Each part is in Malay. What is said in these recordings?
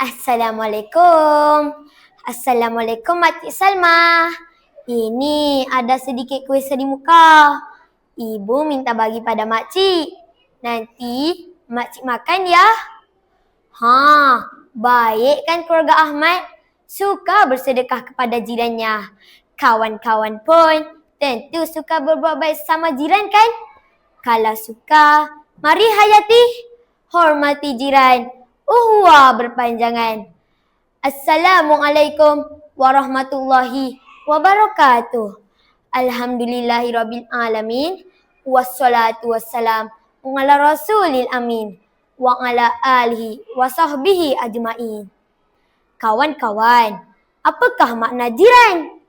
Assalamualaikum. Assalamualaikum Makcik Salma. Ini ada sedikit kuih di muka. Ibu minta bagi pada makcik. Nanti makcik makan ya. Ha, baik kan keluarga Ahmad? Suka bersedekah kepada jirannya. Kawan-kawan pun tentu suka berbuat baik sama jiran kan? Kalau suka, mari hayati, hormati jiran uhwa berpanjangan. Assalamualaikum warahmatullahi wabarakatuh. Alhamdulillahi rabbil alamin. Wassalatu wassalam ala rasulil amin. Wa ala alihi wa sahbihi ajma'in. Kawan-kawan, apakah makna jiran?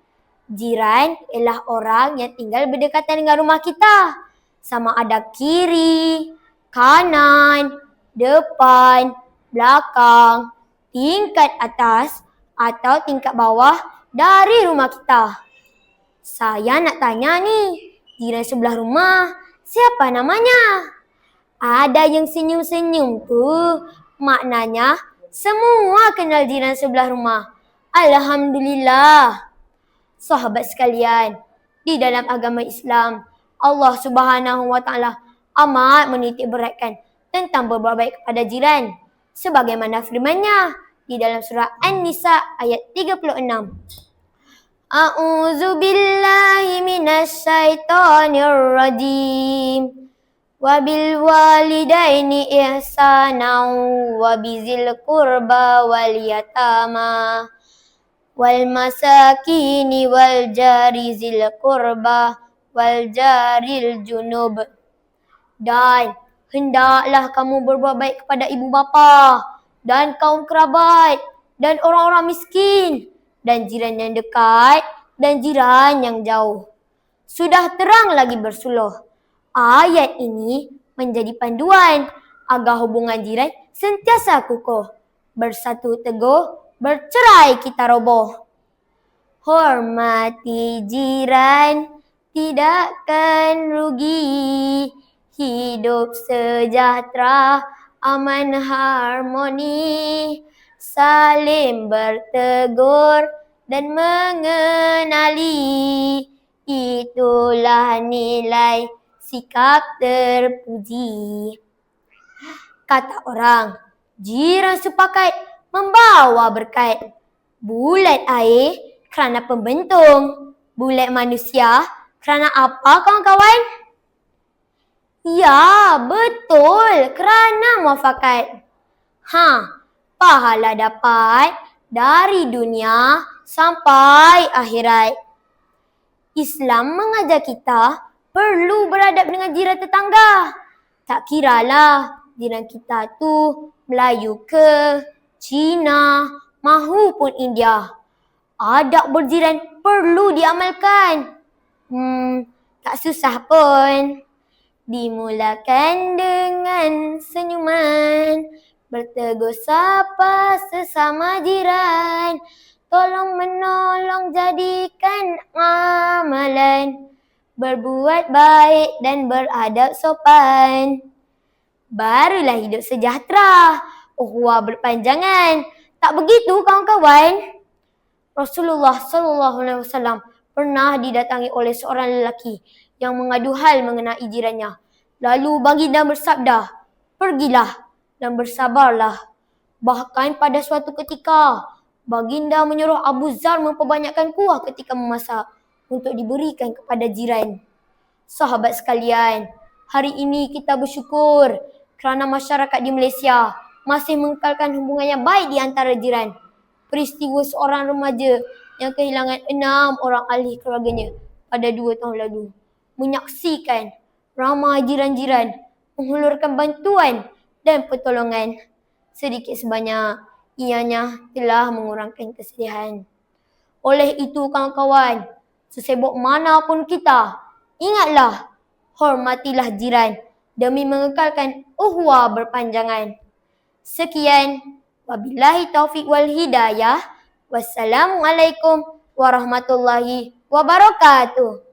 Jiran ialah orang yang tinggal berdekatan dengan rumah kita. Sama ada kiri, kanan, depan, belakang, tingkat atas atau tingkat bawah dari rumah kita. Saya nak tanya ni, jiran sebelah rumah, siapa namanya? Ada yang senyum-senyum tu, maknanya semua kenal jiran sebelah rumah. Alhamdulillah. Sahabat sekalian, di dalam agama Islam, Allah Subhanahu Wa Taala amat menitik beratkan tentang berbuat baik kepada jiran sebagaimana firman-Nya di dalam surah An-Nisa ayat 36. A'udzu billahi minasyaitonir rajim. Wa bil walidaini ihsana wa bizil qurba wal yatama wal masakini wal jari zil qurba wal jaril junub. Dan hendaklah kamu berbuat baik kepada ibu bapa dan kaum kerabat dan orang-orang miskin dan jiran yang dekat dan jiran yang jauh. Sudah terang lagi bersuluh. Ayat ini menjadi panduan agar hubungan jiran sentiasa kukuh. Bersatu teguh, bercerai kita roboh. Hormati jiran, tidakkan rugi hidup sejahtera, aman harmoni, saling bertegur dan mengenali. Itulah nilai sikap terpuji. Kata orang, jiran sepakat membawa berkat. Bulat air kerana pembentung. Bulat manusia kerana apa kawan-kawan? Ya, betul. Kerana muafakat. Ha, pahala dapat dari dunia sampai akhirat. Islam mengajar kita perlu beradab dengan jiran tetangga. Tak kiralah jiran kita tu Melayu ke, Cina, mahupun India. Adab berjiran perlu diamalkan. Hmm, tak susah pun. Dimulakan dengan senyuman. Bertegur sapa sesama jiran. Tolong menolong jadikan amalan. Berbuat baik dan beradab sopan. Barulah hidup sejahtera. Uhwa berpanjangan. Tak begitu kawan-kawan. Rasulullah wasallam pernah didatangi oleh seorang lelaki yang mengadu hal mengenai jirannya. Lalu baginda bersabda, pergilah dan bersabarlah. Bahkan pada suatu ketika, baginda menyuruh Abu Zar memperbanyakkan kuah ketika memasak untuk diberikan kepada jiran. Sahabat sekalian, hari ini kita bersyukur kerana masyarakat di Malaysia masih mengekalkan hubungan yang baik di antara jiran. Peristiwa seorang remaja yang kehilangan enam orang ahli keluarganya pada dua tahun lalu menyaksikan ramai jiran-jiran menghulurkan bantuan dan pertolongan sedikit sebanyak ianya telah mengurangkan kesedihan. Oleh itu kawan-kawan, sesibuk mana pun kita, ingatlah hormatilah jiran demi mengekalkan uhwa berpanjangan. Sekian, wabillahi taufiq wal hidayah. Wassalamualaikum warahmatullahi wabarakatuh.